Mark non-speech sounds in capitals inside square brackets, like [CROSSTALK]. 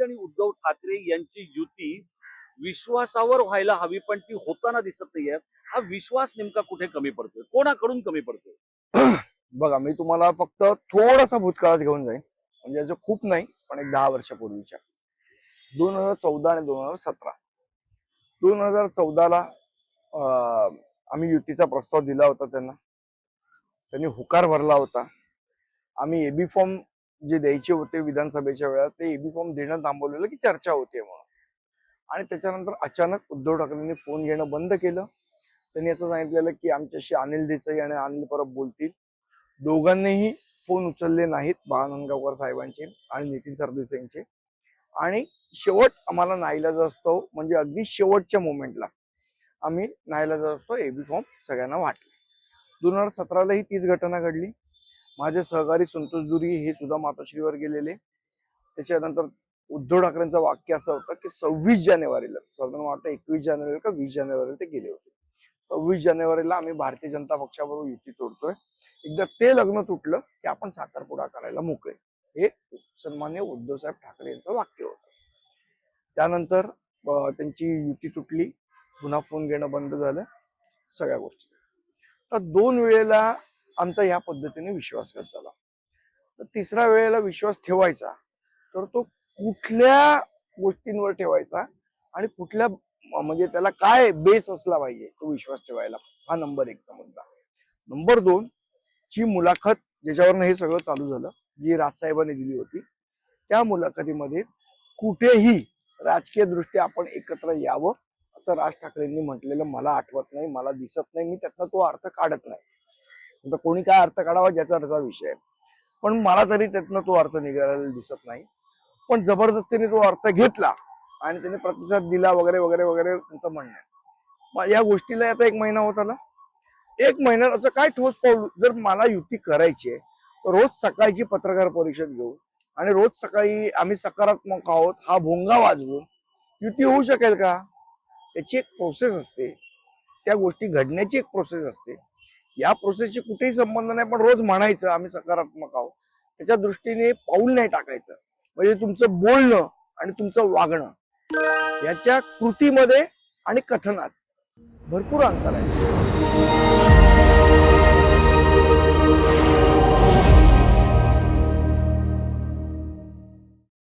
आणि उद्धव ठाकरे यांची युती विश्वासावर व्हायला हवी पण ती होताना दिसत नाहीये. हा विश्वास नेमका कुठे कमी पडतोय? कोणाकडून कमी पडतोय? [CLEARS THROAT] बघा मी तुम्हाला फक्त थोडासा भूतकाळात घेऊन जाईन. म्हणजे याचं खूप नाही पण एक दहा वर्षापूर्वीच्या. दोन हजार चौदा आणि दोन हजार सतरा. दोन हजार चौदाला आम्ही युतीचा प्रस्ताव दिला होता त्यांना. त्यांनी हुकार भरला होता. आम्ही एबी फॉर्म जे द्यायचे होते विधानसभेच्या वेळात ते एबी फॉर्म देणं थांबवलेलं की चर्चा होते म्हणून. आणि त्याच्यानंतर अचानक उद्धव ठाकरेंनी फोन घेणं बंद केलं. त्यांनी असं सांगितलेलं की आमच्याशी अनिल देसाई आणि अनिल परब बोलतील. दोघांनीही फोन उचलले नाहीत बाळानंदगावकर साहेबांचे आणि नितीन सरदेसाईंचे. आणि शेवट आम्हाला नाईलाज असतो म्हणजे अगदी शेवटच्या मोमेंटला आम्ही नाईलाज असतो एबी फॉर्म सगळ्यांना वाटले. दोन हजार सतरालाही तीच घटना घडली. माझे सहकारी संतोष दुरी हे सुद्धा मातोश्रीवर गेलेले. त्याच्यानंतर उद्धव ठाकरेंचं वाक्य असं होतं की सव्वीस जानेवारीला साधारण वाटतं एकवीस जानेवारी का वीस जानेवारीला ते गेले होते. सव्वीस जानेवारीला आम्ही भारतीय जनता पक्षाबरोबर युती तोडतोय. एकदा ते लग्न तुटलं की आपण साखरपुडा करायला मोकळे. हे सन्मान्य उद्धवसाहेब ठाकरे यांचं वाक्य होतं. त्यानंतर त्यांची युती तुटली. पुन्हा फोन घेणं बंद झालं. सगळ्या गोष्टी. तर दोन वेळेला आमचा या पद्धतीने विश्वासघात झाला तर तिसऱ्या वेळेला विश्वास ठेवायचा तर तो कुठल्या गोष्टींवर ठेवायचा आणि कुठल्या म्हणजे त्याला काय बेस असला पाहिजे तो विश्वास ठेवायला. हा नंबर एकचा मुद्दा. नंबर दोन ची मुलाखत ज्याच्यावरनं हे सगळं चालू झालं जी राजसाहेबांनी दिली होती त्या मुलाखतीमध्ये कुठेही राजकीय दृष्ट्या आपण एकत्र यावं असं राज ठाकरेंनी म्हटलेलं मला आठवत नाही मला दिसत नाही मी त्यातनं तो अर्थ काढत नाही. आता कोणी काय अर्थ काढावा ज्याचा त्याचा विषय आहे. पण मला तरी त्यातनं तो अर्थ निघालेला दिसत नाही. पण जबरदस्तीने तो अर्थ घेतला आणि त्याने प्रतिसाद दिला वगैरे वगैरे वगैरे त्यांचं म्हणणं आहे. मग या गोष्टीला आता एक महिना होत आला. एक महिन्यात असं काय ठोस पाऊल? जर मला युती करायची आहे तर रोज सकाळची पत्रकार परिषद घेऊ आणि रोज सकाळी आम्ही सकारात्मक आहोत हा भोंगा वाजवून युती होऊ शकेल का? त्याची एक प्रोसेस असते. त्या गोष्टी घडण्याची एक प्रोसेस असते. या प्रोसेसशी कुठेही संबंध नाही पण रोज म्हणायचं आम्ही सकारात्मक आहोत. त्याच्या दृष्टीने पाऊल नाही टाकायचं. म्हणजे तुमचं बोलणं आणि तुमचं वागणं याच्या कृतीमध्ये आणि कथनात भरपूर अंतर आहे.